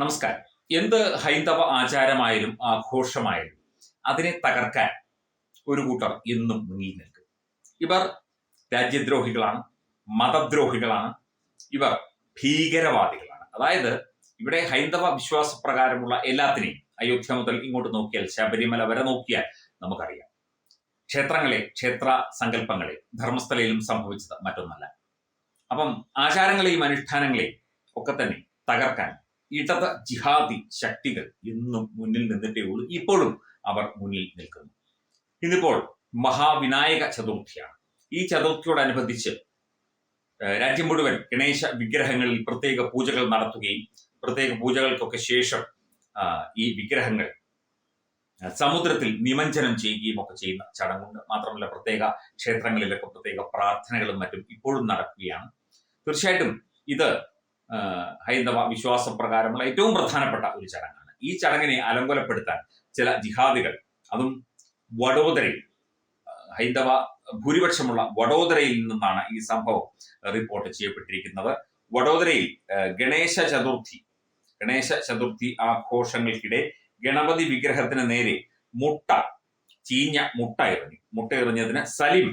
നമസ്കാരം. എന്ത് ഹൈന്ദവ ആചാരമായാലും ആഘോഷമായാലും അതിനെ തകർക്കാൻ ഒരു കൂട്ടർ എന്നും മുങ്ങി നിൽക്കും. ഇവർ രാജ്യദ്രോഹികളാണ് മതദ്രോഹികളാണ് ഇവർ ഭീകരവാദികളാണ്. അതായത് ഇവിടെ ഹൈന്ദവ വിശ്വാസപ്രകാരമുള്ള എല്ലാത്തിനെയും അയോധ്യ മുതൽ ഇങ്ങോട്ട് നോക്കിയാൽ ശബരിമല വരെ നോക്കിയാൽ നമുക്കറിയാം. ക്ഷേത്രങ്ങളെ ക്ഷേത്ര സങ്കല്പങ്ങളെ ധർമ്മസ്ഥലയിലും സംഭവിച്ചത് മറ്റൊന്നല്ല. അപ്പം ആചാരങ്ങളെയും അനുഷ്ഠാനങ്ങളെയും ഒക്കെ തന്നെ തകർക്കാൻ ഇടത് ജിഹാദി ശക്തികൾ ഇന്നും മുന്നിൽ നിന്നിട്ടേ ഉള്ളൂ. ഇപ്പോഴും അവർ മുന്നിൽ നിൽക്കുന്നു. ഇന്നിപ്പോൾ മഹാവിനായക ചതുർത്ഥിയാണ്. ഈ ചതുർത്ഥിയോടനുബന്ധിച്ച് രാജ്യം മുഴുവൻ ഗണേശ വിഗ്രഹങ്ങളിൽ പ്രത്യേക പൂജകൾ നടത്തുകയും പ്രത്യേക പൂജകൾക്കൊക്കെ ശേഷം ഈ വിഗ്രഹങ്ങൾ സമുദ്രത്തിൽ നിമഞ്ജനം ചെയ്യുകയും ഒക്കെ ചെയ്യുന്ന ചടങ്ങുണ്ട്. മാത്രമല്ല പ്രത്യേക ക്ഷേത്രങ്ങളിലൊക്കെ പ്രത്യേക പ്രാർത്ഥനകളും മറ്റും ഇപ്പോഴും നടക്കുകയാണ്. തീർച്ചയായിട്ടും ഇത് ഹൈന്ദവ വിശ്വാസപ്രകാരമുള്ള ഏറ്റവും പ്രധാനപ്പെട്ട ഒരു ചടങ്ങാണ്. ഈ ചടങ്ങിനെ അലങ്കോലപ്പെടുത്താൻ ചില ജിഹാദികൾ അതും വഡോദരയിൽ ഹൈന്ദവ ഭൂരിപക്ഷമുള്ള വഡോദരയിൽ നിന്നാണ് ഈ സംഭവം റിപ്പോർട്ട് ചെയ്യപ്പെട്ടിരിക്കുന്നത്. വഡോദരയിൽ ഗണേശ ചതുർത്ഥി ഗണേശ ചതുർത്ഥി ആഘോഷങ്ങൾക്കിടെ ഗണപതി വിഗ്രഹത്തിന് നേരെ മുട്ട ചീഞ്ഞ മുട്ട എറിഞ്ഞു. മുട്ട എറിഞ്ഞതിന് സലിം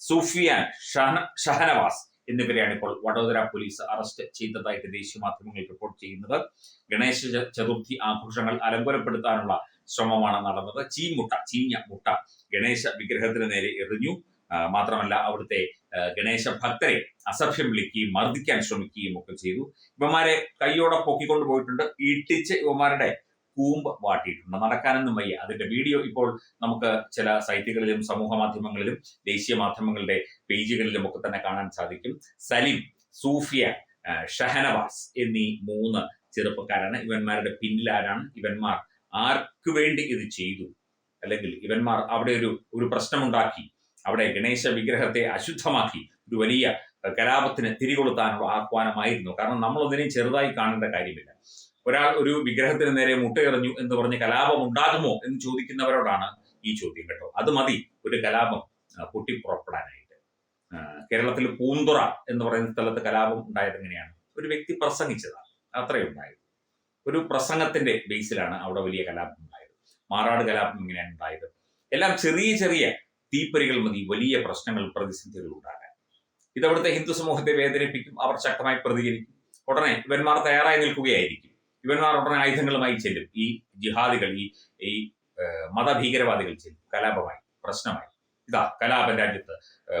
സുഫിയാൻ ഷഹന ഷഹനവാസ് എന്നിവരെയാണ് ഇപ്പോൾ വഡോദര പോലീസ് അറസ്റ്റ് ചെയ്തതായിട്ട് ദേശീയ മാധ്യമങ്ങൾ റിപ്പോർട്ട് ചെയ്യുന്നത്. ഗണേശ ചതുർത്ഥി ആഘോഷങ്ങൾ അലങ്കോലപ്പെടുത്താനുള്ള ശ്രമമാണ് നടന്നത്. ചീമുട്ട ചീഞ്ഞ മുട്ട ഗണേശ വിഗ്രഹത്തിന് നേരെ എറിഞ്ഞു. മാത്രമല്ല അവിടുത്തെ ഗണേശ ഭക്തരെ അസഭ്യം വിളിക്കുകയും മർദ്ദിക്കാൻ ശ്രമിക്കുകയും ഒക്കെ ചെയ്തു. ഇവന്മാരെ കൈയോടെ പൊക്കിക്കൊണ്ട് പോയിട്ടുണ്ട്. ഇട്ടിച്ച് ഇവന്മാരുടെ കൂമ്പ് വാട്ടിയിട്ടുണ്ട്. നടക്കാനൊന്നും വയ്യ. അതിന്റെ വീഡിയോ ഇപ്പോൾ നമുക്ക് ചില സൈറ്റുകളിലും സമൂഹ മാധ്യമങ്ങളിലും ദേശീയ മാധ്യമങ്ങളുടെ പേജുകളിലും ഒക്കെ തന്നെ കാണാൻ സാധിക്കും. സലിം സൂഫിയ ഷഹനവാസ് എന്നീ മൂന്ന് ചെറുപ്പക്കാരാണ്. ഇവന്മാരുടെ പിന്നിലാരാണ്? ഇവന്മാർ ആർക്കു വേണ്ടി ഇത് ചെയ്തു? അല്ലെങ്കിൽ ഇവന്മാർ അവിടെ ഒരു ഒരു പ്രശ്നമുണ്ടാക്കി. അവിടെ ഗണേശ വിഗ്രഹത്തെ അശുദ്ധമാക്കി. ഒരു വലിയ കലാപത്തിന് തിരികൊളുത്താനുള്ള ആഹ്വാനമായിരുന്നു. കാരണം നമ്മൾ ഒന്നിനെയും ചെറുതായി കാണേണ്ട കാര്യമില്ല. ഒരാൾ ഒരു വിഗ്രഹത്തിന് നേരെ മുട്ടയെറിഞ്ഞു എന്ന് പറഞ്ഞ് കലാപം ഉണ്ടാകുമോ എന്ന് ചോദിക്കുന്നവരോടാണ് ഈ ചോദ്യം കേട്ടോ. അത് മതി ഒരു കലാപം പൊട്ടി പൊട്ടിപ്പുറപ്പെടാനായിട്ട്. കേരളത്തിൽ പൂന്തുറ എന്ന് പറയുന്ന സ്ഥലത്ത് കലാപം ഉണ്ടായത് എങ്ങനെയാണ്? ഒരു വ്യക്തി പ്രസംഗിച്ചതാണ് അത്രേ ഉണ്ടായത്. ഒരു പ്രസംഗത്തിന്റെ ബേസിലാണ് അവിടെ വലിയ കലാപം ഉണ്ടായത്. മാറാട് കലാപം ഇങ്ങനെയാണ് ഉണ്ടായത്? എല്ലാം ചെറിയ ചെറിയ തീപ്പരികൾ മതി വലിയ പ്രശ്നങ്ങൾ പ്രതിസന്ധികൾ ഉണ്ടാകാൻ. ഇതവിടുത്തെ ഹിന്ദു സമൂഹത്തെ വേദനിപ്പിക്കും അവർ ശക്തമായി പ്രതികരിക്കും. ഉടനെ ഇവന്മാർ തയ്യാറായി നിൽക്കുകയായിരിക്കും. ഇവന്മാർ ഉടനെ ആയുധങ്ങളുമായി ചെല്ലും. ഈ ജിഹാദികൾ ഈ ഈ മതഭീകരവാദികൾ ചെല്ലും. കലാപമായി പ്രശ്നമായി. ഇതാ കലാപ രാജ്യത്ത്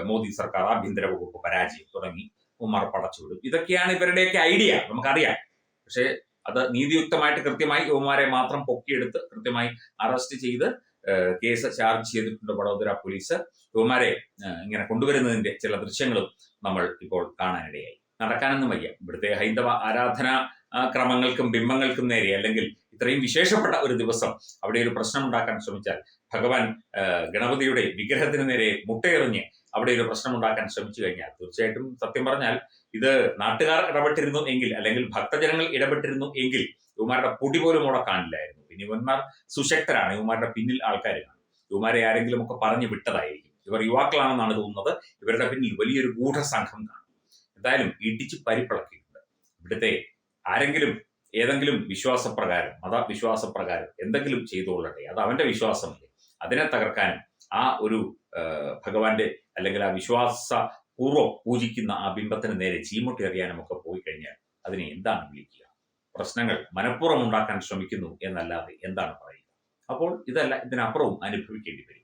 മോദി സർക്കാർ ആഭ്യന്തര വകുപ്പ് പരാജയം തുടങ്ങി ഉമ്മർ പടച്ചുവിടും ഇതൊക്കെയാണ് ഇവരുടെയൊക്കെ ഐഡിയ നമുക്കറിയാം. പക്ഷേ അത് നീതിയുക്തമായിട്ട് കൃത്യമായി യുവമാരെ മാത്രം പൊക്കിയെടുത്ത് കൃത്യമായി അറസ്റ്റ് ചെയ്ത് കേസ് ചാർജ് ചെയ്തിട്ടുണ്ട് വഡോദര പോലീസ്. ഏഹ്, ഇങ്ങനെ കൊണ്ടുവരുന്നതിന്റെ ചില ദൃശ്യങ്ങളും നമ്മൾ ഇപ്പോൾ കാണാനിടയായി. നടക്കാനൊന്നും വയ്യ. ഇവിടുത്തെ ഹൈന്ദവ ആരാധനാ ക്രമങ്ങൾക്കും ബിംബങ്ങൾക്കും നേരെ അല്ലെങ്കിൽ ഇത്രയും വിശേഷപ്പെട്ട ഒരു ദിവസം അവിടെ ഒരു പ്രശ്നം ഉണ്ടാക്കാൻ ശ്രമിച്ചാൽ ഭഗവാൻ ഗണപതിയുടെ വിഗ്രഹത്തിന് നേരെ മുട്ടയെറിഞ്ഞ് അവിടെ ഒരു പ്രശ്നം ഉണ്ടാക്കാൻ ശ്രമിച്ചു കഴിഞ്ഞാൽ തീർച്ചയായിട്ടും സത്യം പറഞ്ഞാൽ ഇത് നാട്ടുകാർ ഇടപെട്ടിരുന്നു എങ്കിൽ അല്ലെങ്കിൽ ഭക്തജനങ്ങൾ ഇടപെട്ടിരുന്നു എങ്കിൽ ഇവന്മാരുടെ പൊടി പോലും അവിടെ കാണില്ലായിരുന്നു. പിന്നെ ഇവന്മാർ സുശക്തരാണ്. ഇവന്മാരുടെ പിന്നിൽ ആൾക്കാർ ഇവന്മാരെ ആരെങ്കിലും ഒക്കെ പറഞ്ഞു വിട്ടതായിരിക്കും. ഇവർ യുവാക്കളാണെന്നാണ് തോന്നുന്നത്. ഇവരുടെ പിന്നിൽ വലിയൊരു ഗൂഢസംഘം കാണും. എന്തായാലും ഇടിച്ച് പരിപ്പിളക്കിയിട്ടുണ്ട്. ഇവിടുത്തെ ആരെങ്കിലും ഏതെങ്കിലും വിശ്വാസപ്രകാരം മതവിശ്വാസപ്രകാരം എന്തെങ്കിലും ചെയ്തുകൊള്ളട്ടെ അത് അവന്റെ വിശ്വാസമല്ലേ. അതിനെ തകർക്കാനും ആ ഒരു ഭഗവാന്റെ അല്ലെങ്കിൽ ആ വിശ്വാസ പൂർവം പൂജിക്കുന്ന ആ ബിംബത്തിന് നേരെ ചീമുട്ടി എറിയാനും ഒക്കെ പോയി കഴിഞ്ഞാൽ അതിനെ എന്താണ് വിളിക്കുക? പ്രശ്നങ്ങൾ മനഃപൂർവം ഉണ്ടാക്കാൻ ശ്രമിക്കുന്നു എന്നല്ലാതെ എന്താണ് പറയുക? അപ്പോൾ ഇതല്ല ഇതിനപ്പുറവും അനുഭവിക്കേണ്ടി വരും.